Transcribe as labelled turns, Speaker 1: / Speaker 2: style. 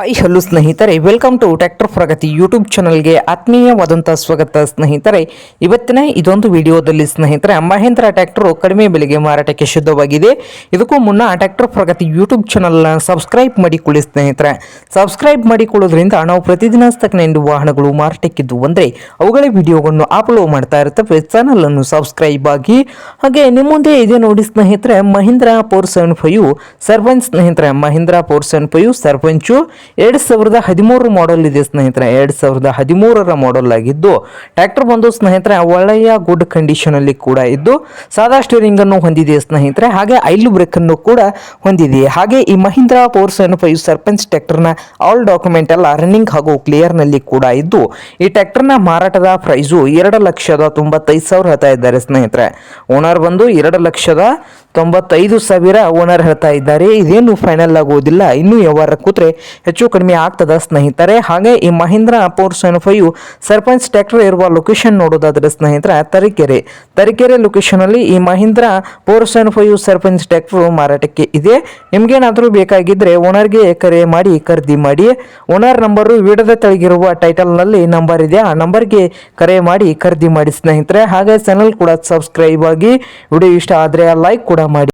Speaker 1: Hi, hello ಸ್ನೇಹಿತರೆ. Welcome to tractor Pragati YouTube ಚಾನಲ್ಗೆ ಆತ್ಮೀಯವಾದಂಥ ಸ್ವಾಗತ ಸ್ನೇಹಿತರೆ. ಇವತ್ತಿನ ಇದೊಂದು ವಿಡಿಯೋದಲ್ಲಿ ಸ್ನೇಹಿತರೆ, ಮಹೇಂದ್ರ ಟ್ಯಾಕ್ಟರು ಕಡಿಮೆ ಬೆಲೆಗೆ ಮಾರಾಟಕ್ಕೆ ಶುದ್ಧವಾಗಿದೆ. ಇದಕ್ಕೂ ಮುನ್ನ ಟ್ಯಾಕ್ಟರ್ ಪ್ರಗತಿ ಯೂಟ್ಯೂಬ್ ಚಾನಲ್ನ ಸಬ್ಸ್ಕ್ರೈಬ್ ಮಾಡಿಕೊಳ್ಳಿ ಸ್ನೇಹಿತರೆ. ಸಬ್ಸ್ಕ್ರೈಬ್ ಮಾಡಿಕೊಳ್ಳೋದ್ರಿಂದ ನಾವು ಪ್ರತಿದಿನ ಸೆಕೆಂಡ್ ವಾಹನಗಳು ಮಾರಾಟಕ್ಕಿದ್ದು ಅಂದರೆ ಅವುಗಳ ವಿಡಿಯೋಗಳನ್ನು ಅಪ್ಲೋಡ್ ಮಾಡ್ತಾ ಇರ್ತವೆ. ಚಾನಲನ್ನು ಸಬ್ಸ್ಕ್ರೈಬ್ ಆಗಿ, ಹಾಗೆ ನಿಮ್ಮ ಮುಂದೆ ಇದೆ ನೋಡಿ ಸ್ನೇಹಿತರೆ, Mahindra four seven five Sarpanch ಸ್ನೇಹಿತರೆ, Mahindra four seven five Sarpanch ಎರಡು ಸಾವಿರದ ಹದಿಮೂರು ಮಾಡೆಲ್ ಇದೆ ಸ್ನೇಹಿತರೆ. ಎರಡು ಸಾವಿರದ ಹದಿಮೂರರ ಮಾಡೆಲ್ ಆಗಿದ್ದು ಟ್ರ್ಯಾಕ್ಟರ್ ಬಂದು ಸ್ನೇಹಿತರೆ, ಒಳ್ಳೆಯ ಗುಡ್ ಕಂಡೀಷನ್ ಅಲ್ಲಿ ಕೂಡ ಇದ್ದು, ಸಾದಾ ಸ್ಟೀರಿಂಗ್ ಅನ್ನು ಹೊಂದಿದೆ ಸ್ನೇಹಿತರೆ. ಹಾಗೆ ಐಲು ಬ್ರೇಕ್ ಅನ್ನು ಕೂಡ ಹೊಂದಿದೆ. ಹಾಗೆ ಈ Mahindra four seven five Sarpanch ಟ್ರ್ಯಾಕ್ಟರ್ನ ಆಲ್ ಡಾಕ್ಯುಮೆಂಟ್ ಎಲ್ಲ ರನ್ನಿಂಗ್ ಹಾಗೂ ಕ್ಲಿಯರ್ನಲ್ಲಿ ಕೂಡ ಇದ್ದು, ಈ ಟ್ರ್ಯಾಕ್ಟರ್ನ ಮಾರಾಟದ ಪ್ರೈಸು ಎರಡು ಲಕ್ಷದ ತೊಂಬತ್ತೈದು ಸಾವಿರ ಹೇಳ್ತಾ ಇದ್ದಾರೆ ಸ್ನೇಹಿತರೆ. ಓನರ್ ಬಂದು ಎರಡು ಲಕ್ಷದ ತೊಂಬತ್ತೈದು ಸಾವಿರ ಓನರ್ ಹೇಳ್ತಾ ಇದ್ದಾರೆ. ಇದೇನು ಫೈನಲ್ ಆಗುವುದಿಲ್ಲ ಇನ್ನೂ ವ್ಯವಹಾರ ಕೂತ್ರೆ ಹೆಚ್ಚು ಕಡಿಮೆ ಆಗ್ತದ ಸ್ನೇಹಿತರೆ. ಹಾಗೆ ಈ Mahindra four seven five Sarpanch tractor ಇರುವ ಲೊಕೇಶನ್ ನೋಡೋದಾದ್ರೆ ಸ್ನೇಹಿತರ, ತರೀಕೆರೆ. ತರೀಕೆರೆ ಲೊಕೇಶನ್ ಅಲ್ಲಿ ಈ Mahindra four seven five Sarpanch tractor ಮಾರಾಟಕ್ಕೆ ಇದೆ. ನಿಮ್ಗೇನಾದರೂ ಬೇಕಾಗಿದ್ರೆ ಓನರ್ಗೆ ಕರೆ ಮಾಡಿ ಖರೀದಿ ಮಾಡಿ. ಓನರ್ ನಂಬರು ವಿಡದ ತೆಳಗಿರುವ ಟೈಟಲ್ನಲ್ಲಿ ನಂಬರ್ ಇದೆ. ಆ ನಂಬರ್ಗೆ ಕರೆ ಮಾಡಿ ಖರೀದಿ ಮಾಡಿ ಸ್ನೇಹಿತರೆ. ಹಾಗೆ ಚಾನಲ್ ಕೂಡ ಸಬ್ಸ್ಕ್ರೈಬ್ ಆಗಿ. ವಿಡಿಯೋ ಇಷ್ಟ ಆದರೆ ಲೈಕ್ ಕೂಡ ಮಾಡಿ.